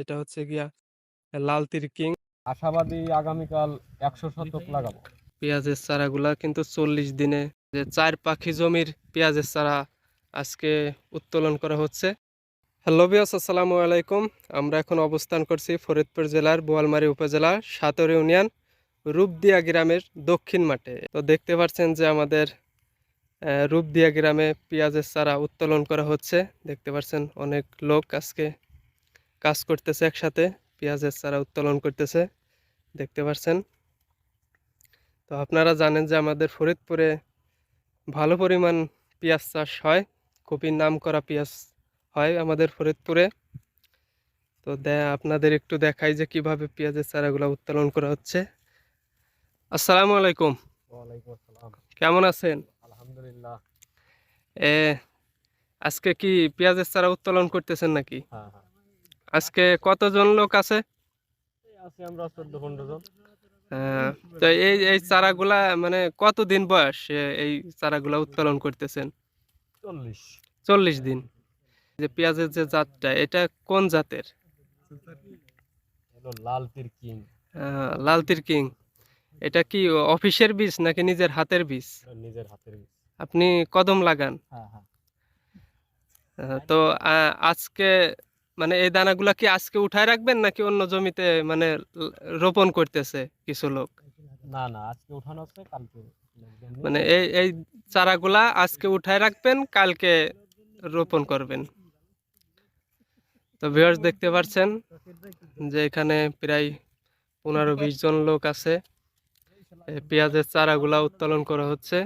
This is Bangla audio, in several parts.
এটা হচ্ছে গিয়া লাল তির কিং। আশাবাদী আগামীকাল একশো শতক লাগাবো। পেঁয়াজের চারাগুলা কিন্তু চল্লিশ দিনে যে চার পাখি জমির পেঁয়াজের চারা আজকে উত্তোলন করা হচ্ছে। হ্যালো বিয়াস আসসালামু আলাইকুম। আমরা এখন অবস্থান করছি ফরিদপুর জেলার বোয়ালমারী উপজেলা সাতর ইউনিয়ন রূপদিয়া গ্রামের দক্ষিণ মাঠে। তো দেখতে পাচ্ছেন যে আমাদের রূপদিয়া গ্রামে পেঁয়াজের চারা উত্তোলন করা হচ্ছে। দেখতে পাচ্ছেন অনেক লোক আজকে কাজ করতেছে একসাথে পেঁয়াজের চারা উত্তোলন করতেছে দেখতে পাচ্ছেন তো আপনারা জানেন যে আমাদের ফরিদপুরে ভালো পরিমাণ পেঁয়াজ চাষ হয় খুবই নাম করা পেঁয়াজ হয় আমাদের ফরিদপুরে। তো দে আপনাদের একটু দেখাই যে কীভাবে পেঁয়াজের চারাগুলো উত্তোলন করা হচ্ছে। আসসালামু আলাইকুম। কেমন আছেন? আলহামদুলিল্লাহ। এ আজকে কি পেঁয়াজের চারা উত্তোলন করতেছেন নাকি? হ্যাঁ হ্যাঁ। আজকে কতজন লোক আছে? তো এই এই চারাগুলা মানে কতদিন বয়স এই চারাগুলা উত্তোলন করতেছেন? চল্লিশ। চল্লিশ দিন। যে পেঁয়াজের যে জাতটা এটা কোন জাতের? হলো লাল তীর কিং আহ, লাল তির কিং এটা কি অফিসের বীজ নাকি নিজের হাতের বীজ? নিজের হাতের বীজ। আপনি কদম লাগান? হ্যাঁ হ্যাঁ। তো আজকে মানে এই দানাগুলা কি আজকে উঠায় রাখবেন নাকি অন্য জমিতে মানে রোপণ করতেছে কিছু লোক? না না আজকে উঠানো হচ্ছে কালকে মানে এই এই চারাগুলা আজকে উঠায় রাখবেন কালকে রোপণ করবেন। তো ভিউয়ার্স দেখতে পাচ্ছেন যে এখানে প্রায় পনেরো বিশ জন লোক আছে। পেঁয়াজের চারাগুলা উত্তোলন করা হচ্ছে।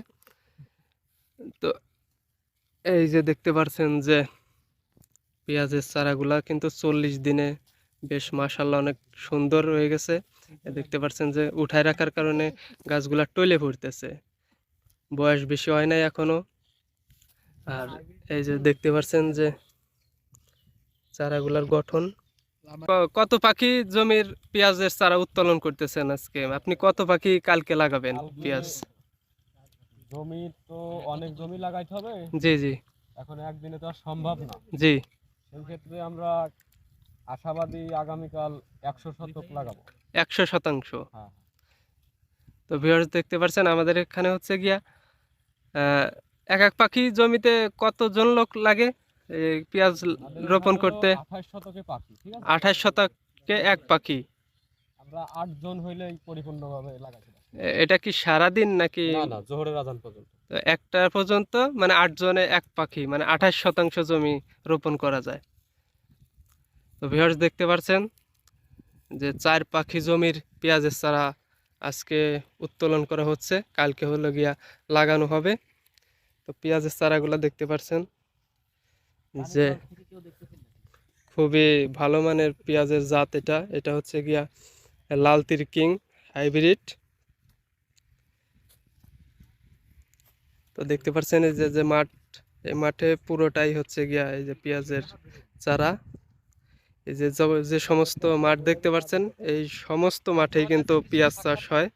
তো এই যে দেখতে পাচ্ছেন যে পেঁয়াজের চারাগুলা কিন্তু চল্লিশ দিনে বেশ মাসাল্লাহ অনেক সুন্দর হয়ে গেছে। দেখতে পাচ্ছেন যে উঠায় রাখার কারণে গাছগুলা টলে পড়তেছে বয়স বেশি হয় নাই এখনও। আর এই যে দেখতে পাচ্ছেন যে চারাগুলার গঠন। কত পাখি জমির পেঁয়াজের চারা উত্তোলন করতেছেন আজকে? আপনি কত পাখি কালকে লাগাবেন পেঁয়াজ? জমি তো অনেক জমি লাগাইতে হবে। জি জি। এখন একদিনে তো সম্ভব না। জি। সেই ক্ষেত্রে আমরা আশাবাদী আগামীকাল একশো শতক লাগাবো। একশো শতাংশ। হ্যাঁ তো ভিউয়ার্স দেখতে পাচ্ছেন আমাদের এখানে হচ্ছে গিয়া এক এক পাখি জমিতে কতজন লোক লাগে এই পেঁয়াজ রোপণ করতে? আঠাশ শতকে পাখি ঠিক আছে? আঠাশ শতকে এক পাখি। আমরা আট জন হইলেই পরিপূর্ণভাবে এটা কি সারাদিন নাকি? না না জোহরের আজান পর্যন্ত। তো একটা পর্যন্ত মানে আট জনে এক পাখি মানে আঠাশ শতাংশ জমি রোপণ করা যায়। তো ভিউয়ার্স দেখতে পাচ্ছেন যে চার পাখি জমির পেঁয়াজের চারা আজকে উত্তোলন করা হচ্ছে কালকে হলো গিয়া লাগানো হবে। তো পেঁয়াজের চারাগুলো দেখতে পাচ্ছেন যে খুবই ভালো মানের পেঁয়াজের জাত এটা। এটা হচ্ছে গিয়া লাল তির কিং হাইব্রিড। তো দেখতে পাচ্ছেন এই যে যে মাঠ, এই মাঠে পুরোটাই হচ্ছে গিয়া এই যে পেঁয়াজের চারা। এই যে যে সমস্ত মাঠ দেখতে পাচ্ছেন এই সমস্ত মাঠেই কিন্তু পেঁয়াজ চাষ হয়।